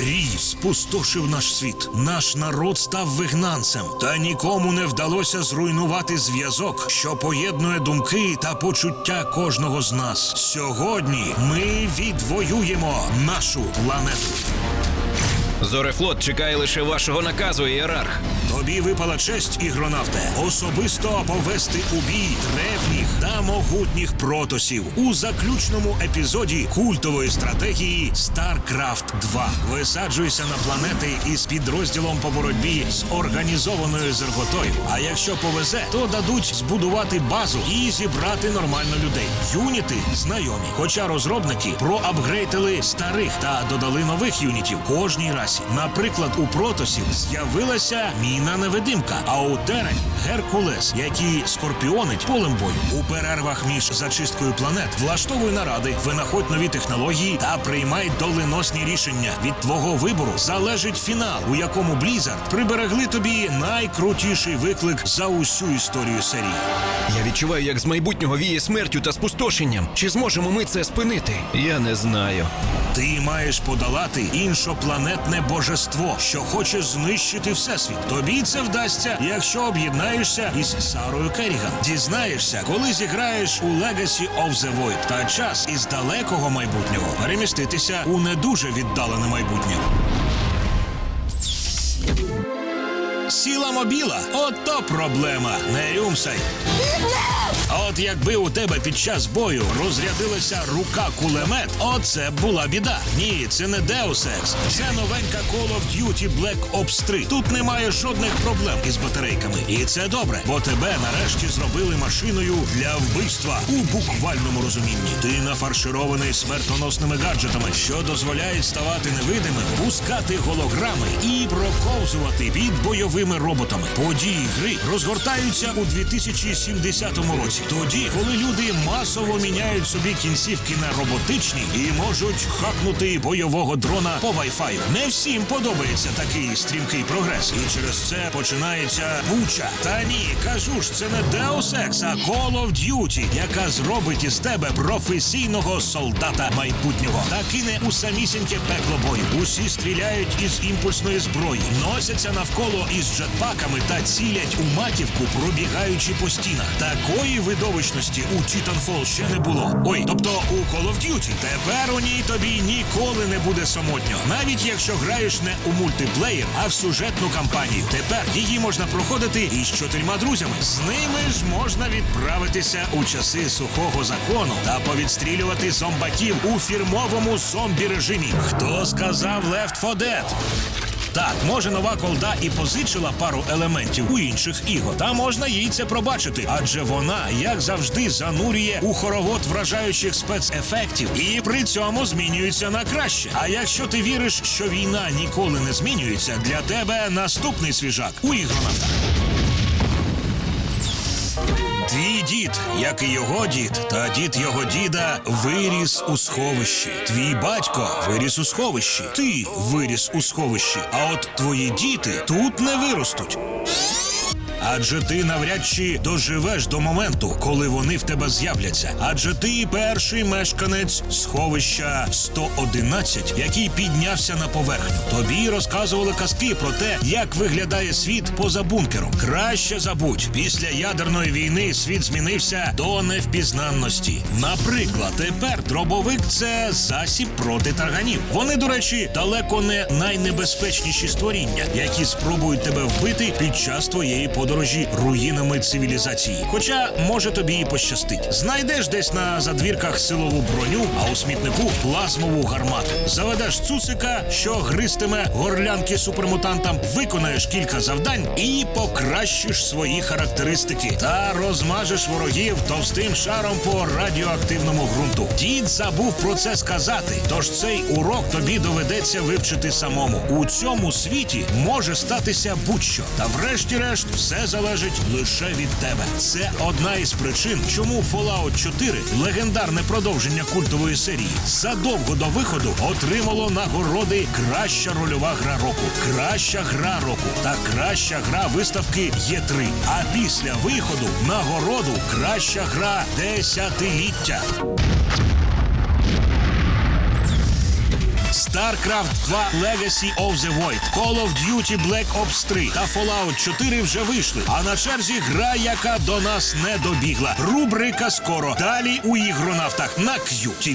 Рій спустошив наш світ. Наш народ став вигнанцем, та нікому не вдалося зруйнувати зв'язок, що поєднує думки та почуття кожного з нас. Сьогодні ми відвоюємо нашу планету. Зорефлот чекає лише вашого наказу, ієрарх. Тобі випала честь, ігронавте, особисто повести у бій древніх та могутніх протосів у заключному епізоді культової стратегії StarCraft 2. Висаджуйся на планети із підрозділом по боротьбі з організованою зерготою. А якщо повезе, то дадуть збудувати базу і зібрати нормально людей. Юніти знайомі. Хоча розробники проапгрейтили старих та додали нових юнітів кожній расі. Наприклад, у протосів з'явилася міна невидимка, а у терень Геркулес, який скорпіонить полем бою. У перервах між зачисткою планет влаштовуй наради, винаходь нові технології та приймай доленосні рішення. Від твого вибору залежить фінал, у якому Blizzard приберегли тобі найкрутіший виклик за усю історію серії. Я відчуваю, як з майбутнього віє смертю та спустошенням. Чи зможемо ми це спинити? Я не знаю. Ти маєш подолати іншопланетне божество, що хоче знищити всесвіт. Тобі це вдасться, якщо об'єднаєшся із Сарою Керіган. Дізнаєшся, коли зіграєш у Legacy of the Void. Та час із далекого майбутнього переміститися у не дуже віддалене майбутнє. Сіла мобіла ото проблема. Не рюмсай. От якби у тебе під час бою розрядилася рука кулемет, оце була біда. Ні, це не Deus Ex. Це новенька Call of Duty Black Ops 3. Тут немає жодних проблем із батарейками. І це добре, бо тебе нарешті зробили машиною для вбивства у буквальному розумінні. Ти нафарширований смертоносними гаджетами, що дозволяють ставати невидимим, пускати голограми і проковзувати під бойовими роботами. Події гри розгортаються у 2070 році. Тоді, коли люди масово міняють собі кінцівки на роботичні і можуть хакнути бойового дрона по Wi-Fi. Не всім подобається такий стрімкий прогрес, і через це починається буча. Та ні, кажу ж, це не Deus Ex, а Call of Duty, яка зробить із тебе професійного солдата майбутнього та кине у самісіньке пекло бою. Усі стріляють із імпульсної зброї, носяться навколо із джетпаками та цілять у матівку, пробігаючи по стінах. Такої видовищності у Titanfall ще не було. Ой, тобто у Call of Duty. Тепер у ній тобі ніколи не буде самотньо, навіть якщо граєш не у мультиплеєр, а в сюжетну кампанію. Тепер її можна проходити із чотирма друзями. З ними ж можна відправитися у часи сухого закону та повідстрілювати зомбаків у фірмовому зомбі режимі. Хто сказав Left 4 Dead? Так, може нова колда і позичила пару елементів у інших ігор. Та можна їй це пробачити, адже вона, як завжди, занурює у хоровод вражаючих спецефектів і при цьому змінюється на краще. А якщо ти віриш, що війна ніколи не змінюється, для тебе наступний свіжак у ігронавтах. Твій дід, як і його дід, та дід його діда виріс у сховищі. Твій батько виріс у сховищі. Ти виріс у сховищі. А от твої діти тут не виростуть. Адже ти навряд чи доживеш до моменту, коли вони в тебе з'являться. Адже ти перший мешканець сховища 111, який піднявся на поверхню. Тобі розказували казки про те, як виглядає світ поза бункером. Краще забудь, після ядерної війни світ змінився до невпізнанності. Наприклад, тепер дробовик це засіб проти тарганів. Вони, до речі, далеко не найнебезпечніші створіння, які спробують тебе вбити під час твоєї подорожі руїнами цивілізації. Хоча може тобі і пощастить. Знайдеш десь на задвірках силову броню, а у смітнику плазмову гармату. Заведеш цуцика, що гристиме горлянки супермутантам, виконаєш кілька завдань і покращиш свої характеристики та розмажеш ворогів товстим шаром по радіоактивному ґрунту. Дід забув про це сказати, тож цей урок тобі доведеться вивчити самому. У цьому світі може статися будь-що, та врешті-решт залежить лише від тебе. Це одна із причин, чому Fallout 4, легендарне продовження культової серії, задовго до виходу отримало нагороди Краща рольова гра року, краща гра року та краща гра виставки Є3. А після виходу нагороду Краща гра десятиліття. StarCraft 2 Legacy of the Void, Call of Duty Black Ops 3 та Fallout 4 вже вийшли. А на черзі гра, яка до нас не добігла. Рубрика скоро. Далі у ігронавтах на QTV.